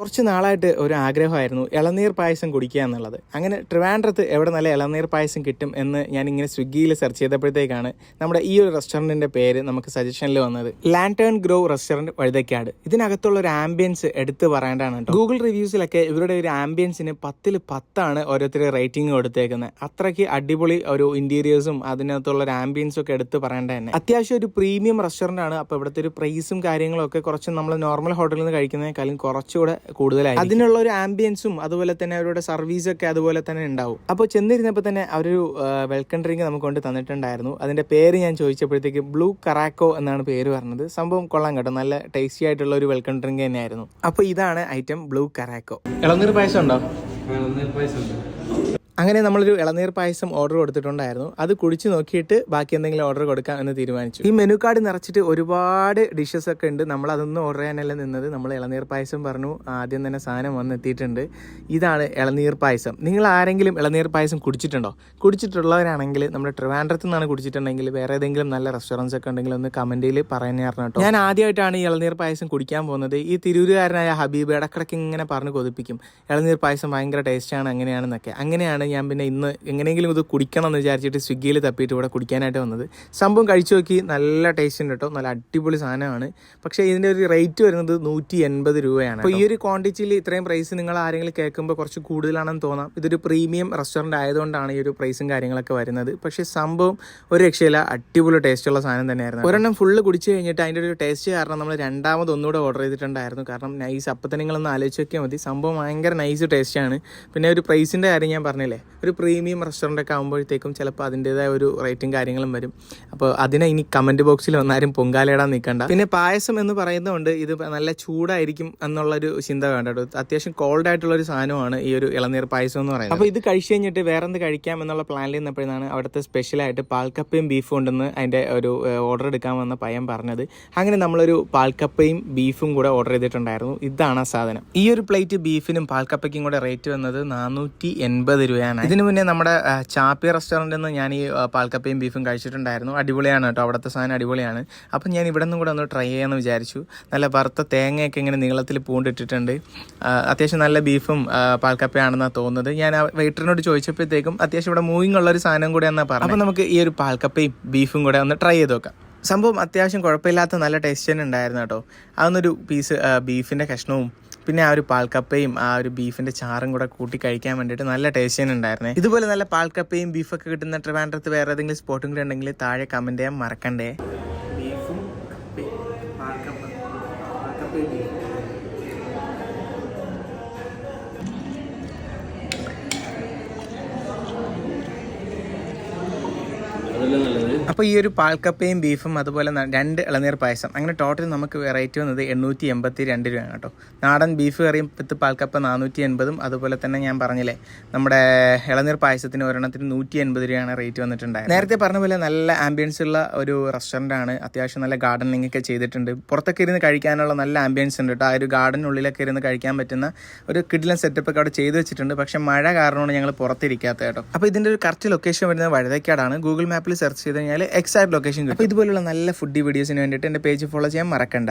കുറച്ച് നാളായിട്ട് ഒരു ആഗ്രഹമായിരുന്നു ഇളനീർ പായസം കുടിക്കുക എന്നുള്ളത്. അങ്ങനെ ട്രിവാൻഡ്രത്ത് എവിടെ നല്ല ഇളനീർ പായസം കിട്ടും എന്ന് ഞാൻ ഇങ്ങനെ സ്വിഗ്ഗിയിൽ സെർച്ച് ചെയ്തപ്പോഴത്തേക്കാണ് നമ്മുടെ ഈ ഒരു റെസ്റ്റോറന്റിന്റെ പേര് നമുക്ക് സജഷനിൽ വന്നത്. Lantern grow restaurant Vazhuthacaud. ഇതിനകത്തുള്ള ഒരു ആംബിയൻസ് എടുത്ത് പറയേണ്ടതാണ് കേട്ടോ. ഗൂഗിൾ റിവ്യൂസിലൊക്കെ ഇവരുടെ ഒരു ആംബിയൻസിന് പത്തിൽ പത്താണ് ഓരോരുത്തർ റേറ്റിംഗ് കൊടുത്തേക്കുന്നത്. അത്രയ്ക്ക് അടിപൊളി ഒരു ഇന്റീരിയേഴ്സും അതിനകത്തുള്ള ഒരു ആംബിയൻസും ഒക്കെ എടുത്ത് പറയേണ്ട തന്നെ. അത്യാവശ്യം ഒരു പ്രീമിയം റെസ്റ്റോറന്റ് ആണ്. അപ്പോൾ ഇവിടുത്തെ ഒരു പ്രൈസും കാര്യങ്ങളൊക്കെ കുറച്ച് നമ്മൾ നോർമൽ ഹോട്ടലിൽ നിന്ന് കഴിക്കുന്നതിനേക്കാളും കുറച്ചുകൂടെ കൂടുതലായി അതിനുള്ള ഒരു ആംബിയൻസും അതുപോലെ തന്നെ അവരുടെ സർവീസൊക്കെ അതുപോലെ തന്നെ ഉണ്ടാവും. അപ്പോൾ ചെന്നിരുന്നപ്പോൾ തന്നെ അവരൊരു വെൽക്കം ഡ്രിങ്ക് നമുക്ക് കൊണ്ട് തന്നിട്ടുണ്ടായിരുന്നു. അതിന്റെ പേര് ഞാൻ ചോദിച്ചപ്പോഴത്തേക്ക് ബ്ലൂ കറാക്കോ എന്നാണ് പേര് പറഞ്ഞത്. സംഭവം കൊള്ളാം കേട്ടോ. നല്ല ടേസ്റ്റി ആയിട്ടുള്ള ഒരു വെൽക്കം ഡ്രിങ്ക് തന്നെയായിരുന്നു. അപ്പോൾ ഇതാണ് ഐറ്റം ബ്ലൂ കറാക്കോ ഇളനീർ പായസം ഉണ്ടോ. അങ്ങനെ നമ്മളൊരു ഇളനീർ പായസം ഓർഡർ കൊടുത്തിട്ടുണ്ടായിരുന്നു. അത് കുടിച്ചു നോക്കിയിട്ട് ബാക്കി എന്തെങ്കിലും ഓർഡർ കൊടുക്കാം എന്ന് തീരുമാനിച്ചു. ഈ മെനു കാർഡ് നിറച്ചിട്ട് ഒരുപാട് ഡിഷസ് ഒക്കെ ഉണ്ട്. നമ്മൾ അതൊന്നും ഓർഡർ ചെയ്യാനല്ല നിന്നത്. നമ്മൾ ഇളനീർ പായസം പറഞ്ഞു. ആദ്യം തന്നെ സാധനം വന്ന് എത്തിയിട്ടുണ്ട് ഇതാണ് ഇളനീർ പായസം. നിങ്ങൾ ആരെങ്കിലും ഇളനീർ പായസം കുടിച്ചിട്ടുണ്ടോ? കുടിച്ചിട്ടുള്ളവരാണെങ്കിൽ നമ്മുടെ ട്രിവാൻഡ്രത്ത് നിന്നാണ് കുടിച്ചിട്ടുണ്ടെങ്കിൽ വേറെ ഏതെങ്കിലും നല്ല റെസ്റ്റോറൻസ് ഒക്കെ ഉണ്ടെങ്കിൽ ഒന്ന് കമന്റിൽ പറയാൻ കേട്ടോ. ഞാൻ ആദ്യമായിട്ടാണ് ഈ ഇളനീർ പായസം കുടിക്കാൻ പോകുന്നത്. ഈ തിരൂരുകാരനായ ഹബീബ് ഇടക്കിടക്ക് ഇങ്ങനെ പറഞ്ഞ് കൊതിപ്പിക്കും. ഇളനീർ പായസം ഭയങ്കര ടേസ്റ്റാണ് അങ്ങനെയാണെന്നൊക്കെ. അങ്ങനെയാണ് ഞാൻ പിന്നെ ഇന്ന് എങ്ങനെയെങ്കിലും ഇത് കുടിക്കണം എന്ന് വിചാരിച്ചിട്ട് സ്വിഗ്ഗിയിൽ തപ്പിയിട്ട് ഇവിടെ കുടിക്കാനായിട്ട് വന്നത്. സംഭവം കഴിച്ചു നോക്കി നല്ല ടേസ്റ്റ് ഉണ്ട് കേട്ടോ. നല്ല അടിപൊളി സാധനമാണ്. പക്ഷേ ഇതിന്റെ ഒരു റേറ്റ് വരുന്നത് നൂറ്റി എൺപത് രൂപയാണ് അപ്പോൾ ഈ ഒരു ക്വാണ്ടിറ്റിയിൽ ഇത്രയും പ്രൈസ് നിങ്ങൾ ആരെങ്കിലും കേൾക്കുമ്പോൾ കുറച്ച് കൂടുതലാണെന്ന് തോന്നാം. ഇതൊരു പ്രീമിയം റെസ്റ്റോറന്റ് ആയതുകൊണ്ടാണ് ഈ ഒരു പ്രൈസും കാര്യങ്ങളൊക്കെ വരുന്നത്. പക്ഷേ സംഭവം ഒരു രക്ഷയില്ല. അടിപൊളി ടേസ്റ്റുള്ള സാധനം തന്നെയായിരുന്നു ഒരെണ്ണം ഫുള്ള് കുടിച്ച് കഴിഞ്ഞിട്ട് അതിന്റെ ഒരു ടേസ്റ്റ് കാരണം നമ്മൾ രണ്ടാമത് ഒന്നുകൂടെ ഓർഡർ ചെയ്തിട്ടുണ്ടായിരുന്നു. കാരണം നൈസ് അപ്പം നിങ്ങളൊന്ന് ആലോചിച്ച് നോക്കിയാൽ മതി. സംഭവം ഭയങ്കര നൈസ് ടേസ്റ്റാണ് പിന്നെ ഒരു പ്രൈസിന്റെ കാര്യം ഞാൻ പറഞ്ഞില്ലേ? ഒരു പ്രീമിയം റെസ്റ്റോറന്റ് ഒക്കെ ആകുമ്പോഴത്തേക്കും ചിലപ്പോൾ അതിന്റെതായ ഒരു റേറ്റും കാര്യങ്ങളും വരും. അപ്പോൾ അതിനെ ഇനി കമന്റ് ബോക്സിൽ വന്നാലും പൊങ്കാലയിടാൻ നിൽക്കണ്ട. പിന്നെ പായസം എന്ന് പറയുന്നതുകൊണ്ട് ഇത് നല്ല ചൂടായിരിക്കും എന്നുള്ളൊരു ചിന്ത വേണ്ട കേട്ടോ. അത്യാവശ്യം കോൾഡ് ആയിട്ടുള്ള ഒരു സാധനമാണ് ഈ ഒരു ഇളനീർ പായസം എന്ന് പറയുന്നത്. അപ്പോൾ ഇത് കഴിച്ച് കഴിഞ്ഞിട്ട് വേറെ എന്ത് കഴിക്കാം എന്നുള്ള പ്ലാനിൽ നിന്നപ്പോഴാണ് അവിടുത്തെ സ്പെഷ്യലായിട്ട് പാൽക്കപ്പയും ബീഫും ഉണ്ടെന്ന് അതിന്റെ ഒരു ഓർഡർ എടുക്കാൻ വന്ന പയ്യൻ പറഞ്ഞത്. അങ്ങനെ നമ്മളൊരു പാൽക്കപ്പയും ബീഫും കൂടെ ഓർഡർ ചെയ്തിട്ടുണ്ടായിരുന്നു. ഇതാണ് ആ സാധനം. ഈ ഒരു പ്ലേറ്റ് ബീഫിനും പാൽക്കപ്പയ്ക്കും കൂടെ റേറ്റ് വന്നത് നാനൂറ്റി എൺപത് രൂപയാണ് ഇതിനു മുന്നേ നമ്മുടെ ചാപ്പി റെസ്റ്റോറന്റിൽ നിന്ന് ഞാൻ ഈ പാൽക്കപ്പയും ബീഫും കഴിച്ചിട്ടുണ്ടായിരുന്നു. അടിപൊളിയാണ് കേട്ടോ. അവിടുത്തെ സാധനം അടിപൊളിയാണ്. അപ്പം ഞാൻ ഇവിടെ നിന്നും കൂടെ ഒന്ന് ട്രൈ ചെയ്യാമെന്ന് വിചാരിച്ചു. നല്ല വറുത്ത തേങ്ങയൊക്കെ ഇങ്ങനെ നീളത്തിൽ പൂണ്ടിട്ടിട്ടുണ്ട്. അത്യാവശ്യം നല്ല ബീഫും പാൽക്കപ്പയാണെന്നാണ് തോന്നുന്നത്. ഞാൻ വെയിറ്ററിനോട് ചോദിച്ചപ്പോഴത്തേക്കും അത്യാവശ്യം ഇവിടെ മൂവിങ് ഉള്ള ഒരു സാധനം കൂടെ എന്നാണ് പറഞ്ഞത് അപ്പം നമുക്ക് ഈ ഒരു പാൽക്കപ്പയും ബീഫും കൂടെ ഒന്ന് ട്രൈ ചെയ്ത് നോക്കാം. സംഭവം അത്യാവശ്യം കുഴപ്പമില്ലാത്ത നല്ല ടേസ്റ്റ് തന്നെ ഉണ്ടായിരുന്നു കേട്ടോ. അതൊന്നൊരു പീസ് ബീഫിന്റെ കഷ്ണവും പിന്നെ ആ ഒരു പാൽക്കപ്പയും ആ ഒരു ബീഫിന്റെ ചാറും കൂടെ കൂട്ടി കഴിക്കാൻ വേണ്ടിയിട്ട് നല്ല ടേസ്റ്റ് തന്നെ ഉണ്ടായിരുന്നേ. ഇതുപോലെ നല്ല പാൽക്കപ്പയും ബീഫൊക്കെ കിട്ടുന്ന ട്രിവാൻഡ്രത്ത് വേറെ ഏതെങ്കിലും സ്പോട്ടും കൂടെ ഉണ്ടെങ്കിൽ താഴെ കമന്റ് ചെയ്യാൻ മറക്കണ്ടേ. ബീഫും പാൽക്കപ്പയും നല്ലത് അപ്പോൾ ഈ ഒരു പാൽക്കപ്പയും ബീഫും അതുപോലെ രണ്ട് ഇളനീർ പായസം. അങ്ങനെ ടോട്ടൽ നമുക്ക് വെറൈറ്റി വന്നത് എണ്ണൂറ്റി എൺപത്തി രണ്ട് രൂപയാണ് കേട്ടോ. നാടൻ ബീഫ് കറിയും പത്ത് പാൽക്കപ്പ നാനൂറ്റി എൺപതും അതുപോലെ തന്നെ ഞാൻ പറഞ്ഞില്ലേ നമ്മുടെ ഇളനീർ പായസത്തിന് ഒരെണ്ണത്തിന് നൂറ്റി എൺപത് രൂപയാണ് റേറ്റ് വന്നിട്ടുണ്ടായത് നേരത്തെ പറഞ്ഞ പോലെ നല്ല ആംബിയൻസ് ഉള്ള ഒരു റെസ്റ്റോറന്റ് ആണ്. അത്യാവശ്യം നല്ല ഗാർഡനിങ് ഒക്കെ ചെയ്തിട്ടുണ്ട്. പുറത്തൊക്കെ ഇരുന്ന് കഴിക്കാനുള്ള നല്ല ആംബിയൻസ് ഉണ്ട് കേട്ടോ. ആ ഒരു ഗാർഡനുള്ളിലൊക്കെ ഇരുന്ന് കഴിക്കാൻ പറ്റുന്ന ഒരു കിഡിലൻ സെറ്റപ്പ് ഒക്കെ അവിടെ ചെയ്തു വെച്ചിട്ടുണ്ട്. പക്ഷേ മഴ കാരണമാണ് ഞങ്ങൾ പുറത്തിരിക്കാത്തത് കേട്ടോ. അപ്പോൾ ഇതിന്റെ ഒരു കറക്റ്റ് ലൊക്കേഷൻ വരുന്നത് വഴുതക്കാടാണ്. ഗൂഗിൾ മാപ്പിൽ സെർച്ച് ചെയ്ത് കഴിഞ്ഞാൽ എക്സാക്ട് ലൊക്കേഷൻ കിട്ടും. അപ്പോൾ ഇതുപോലുള്ള നല്ല ഫുഡ് വീഡിയോസിന് വേണ്ടിയിട്ട് എന്റെ പേജ് ഫോളോ ചെയ്യാൻ മറക്കണ്ട.